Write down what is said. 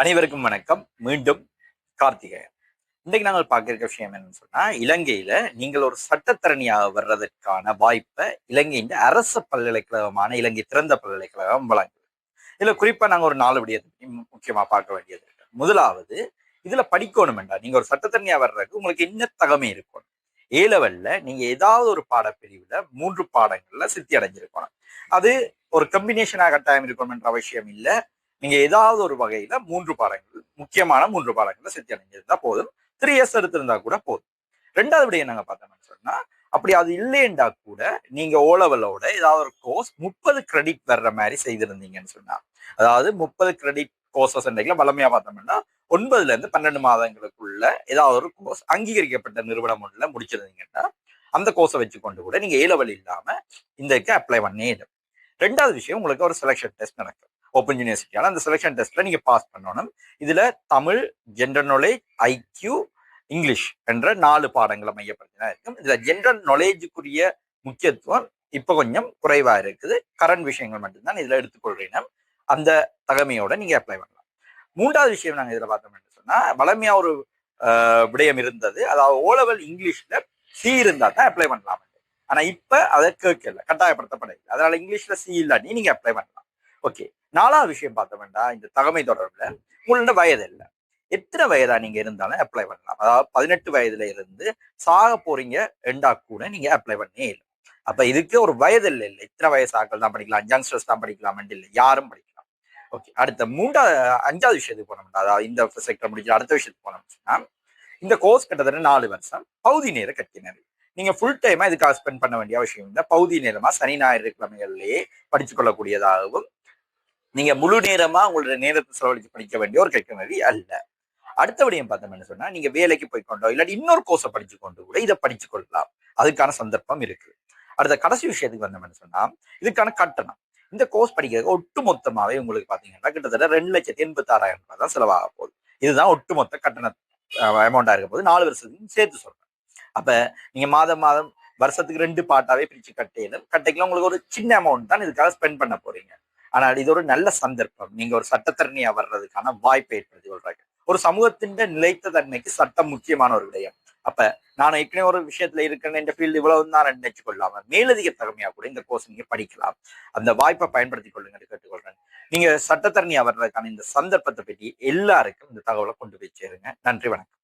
அனைவருக்கும் வணக்கம். மீண்டும் கார்த்திகேயன். இன்றைக்கு நாங்கள் பார்க்க இருக்க விஷயம் என்னன்னு சொன்னா இலங்கையில நீங்கள் ஒரு சட்டத்தரணியாக வர்றதற்கான வாய்ப்பை இலங்கையின் அரச பல்கலைக்கழகமான இலங்கை திறந்த பல்கலைக்கழகம் வழங்குது. இதுல குறிப்பா நாங்க ஒரு நாலு விடயத்தை முக்கியமாக முக்கியமா பார்க்க வேண்டியது இருக்கு. முதலாவது இதுல படிக்கணும் வேண்டாம் நீங்க ஒரு சட்டத்தரணியா வர்றதுக்கு உங்களுக்கு என்ன தகமை இருக்கணும்? ஏ லெவல்ல நீங்க ஏதாவது ஒரு பாடப்பிரிவுல மூன்று பாடங்கள்ல சித்தி அடைஞ்சிருக்கணும் அது ஒரு கம்பினேஷனாக கட்டாயம் இருக்கணும் என்ற அவசியம் இல்லை. நீங்க ஏதாவது ஒரு வகையில மூன்று பாடங்கள் முக்கியமான மூன்று பாடங்களை சித்தி அடைஞ்சிருந்தா போதும். த்ரீ இயர்ஸ் எடுத்திருந்தா கூட போதும். ரெண்டாவது விட நாங்க பார்த்தோம்னு சொன்னா அப்படி அது இல்லைண்டா கூட நீங்க ஓலவலோட ஏதாவது ஒரு கோர்ஸ் முப்பது கிரெடிட் வர்ற மாதிரி செய்திருந்தீங்கன்னு சொன்னா அதாவது முப்பது கிரெடிட் கோர்சஸ் வளமையா பார்த்தோம்னா ஒன்பதுல இருந்து பன்னெண்டு மாதங்களுக்குள்ள ஏதாவது ஒரு கோர்ஸ் அங்கீகரிக்கப்பட்ட நிறுவனம் ஒன்றுல முடிச்சிருந்தீங்கன்னா அந்த கோர்ஸை வச்சு கொண்டு கூட நீங்க ஏ இல்லாம இந்த அப்ளை பண்ணே ரெண்டாவது விஷயம் உங்களுக்கு ஒரு செலெக்ஷன் டெஸ்ட் நடக்கும். ஓப்பன் யூனிவர்சிட்டியால் அந்த செலெக்ஷன் டெஸ்ட்டில் நீங்கள் பாஸ் பண்ணணும். இதில் Tamil general knowledge IQ English என்ற நாலு பாடங்களை மையப்படுத்தினா இருக்கும். இதில் ஜென்ரல் நாலேஜுக்குரிய முக்கியத்துவம் இப்போ கொஞ்சம் குறைவாக இருக்குது. கரண்ட் விஷயங்கள் மட்டும்தான் இதில் எடுத்துக்கொள்கிறேன். அந்த தகமையோட நீங்க அப்ளை பண்ணலாம். மூன்றாவது விஷயம் நாங்க இதுல பார்த்தோம்னு சொன்னால் வளமையாக ஒரு விடயம் இருந்தது. அதாவது ஓலவல் இங்கிலீஷில் இங்கிலீஷ்ல சி இருந்தா தான் அப்ளை பண்ணலாம். ஆனால் இப்போ அதை கேட்கல கட்டாயப்படுத்தப்படவில்லை. அதனால் இங்கிலீஷ்ல சி இல்லாட்டி நீங்க அப்ளை பண்ணலாம். ஓகே. நாலாவது விஷயம் பார்த்தோம்னா இந்த தகமை தொடர்புல உங்களோட வயது இல்லை. எத்தனை வயதா நீங்க இருந்தாலும் அப்ளை பண்ணலாம். அதாவது பதினெட்டு வயதுல இருந்து சாக போறீங்க ரெண்டா கூட நீங்க அப்ளை பண்ணே இல்லை. அப்ப இதுக்கு ஒரு வயது இல்லை இல்லை. இத்தனை வயசு ஆட்கள் தான் படிக்கலாம் யங்ஸ்டர்ஸ் தான் படிக்கலாம் இல்லை. யாரும் படிக்கலாம். ஓகே. அடுத்த மூன்றாவது அஞ்சாவது விஷயத்துக்கு போனோம்னா அதாவது இந்த செக்டர் முடிச்சு அடுத்த விஷயத்துக்கு போனோம்னா இந்த கோர்ஸ் கிட்டத்தட்ட நாலு வருஷம் பகுதி நேர கட்டினர். நீங்க ஃபுல் டைமா இதுக்காக ஸ்பெண்ட் பண்ண வேண்டிய அவசியம் இல்லை. பகுதி நேரமா சனி ஞாயிறு கிழமைகளிலேயே படிச்சு கொள்ளக்கூடியதாகவும் நீங்க முழு நேரமா உங்களோட நேரத்தை செலவழிச்சு படிக்க வேண்டிய ஒரு கல்வி அல்ல. அடுத்தபடியும் பார்த்தோம்னு சொன்னா நீங்க வேலைக்கு போய் கொண்டோ இல்லாட்டி இன்னொரு கோர்ஸை படிச்சு கொண்டு கூட இதை படிச்சு கொள்ளலாம் அதுக்கான சந்தர்ப்பம் இருக்கு. அடுத்த கடைசி விஷயத்துக்கு வந்தோம்னு சொன்னா இதுக்கான கட்டணம். இந்த கோர்ஸ் படிக்கிறதுக்கு ஒட்டு மொத்தமாவே உங்களுக்கு பாத்தீங்கன்னா கிட்டத்தட்ட ரெண்டு லட்சத்தி எண்பத்தாறாயிரம் ரூபாய் தான் செலவாக போகுது. இதுதான் ஒட்டுமொத்த கட்டண அமௌண்டா இருக்க போது நாலு வருஷத்துக்கு சேர்த்து சொல்றேன். அப்ப நீங்க மாதம் மாதம் வருஷத்துக்கு ரெண்டு பாட்டாவே பிரிச்சு கட்டையில கட்டைக்குள்ள உங்களுக்கு ஒரு சின்ன அமௌண்ட் தான் இதுக்காக ஸ்பெண்ட் பண்ண போறீங்க. ஆனால் இது ஒரு நல்ல சந்தர்ப்பம். நீங்க ஒரு சட்டத்தரணியா வர்றதுக்கான வாய்ப்பை ஏற்படுத்தி கொள்றாங்க ஒரு சமூகத்தின் நிலைத்த தன்மைக்கு சட்டம் முக்கியமான ஒரு விடயம். அப்ப நான் ஏற்கனவே ஒரு விஷயத்துல இருக்கேன் என்ற ஃபீல்டு இவ்வளவு தான் நினைச்சு கொள்ளாம மேலதிக தகமையா கூட இந்த கோர்ஸ் நீங்க படிக்கலாம். அந்த வாய்ப்பை பயன்படுத்தி கொள்ளுங்க கேட்டுக்கொள்றேன். நீங்க சட்டத்தரணியா வர்றதுக்கான இந்த சந்தர்ப்பத்தை பற்றி எல்லாருக்கும் இந்த தகவலை கொண்டு போய் சேருங்க. நன்றி வணக்கம்.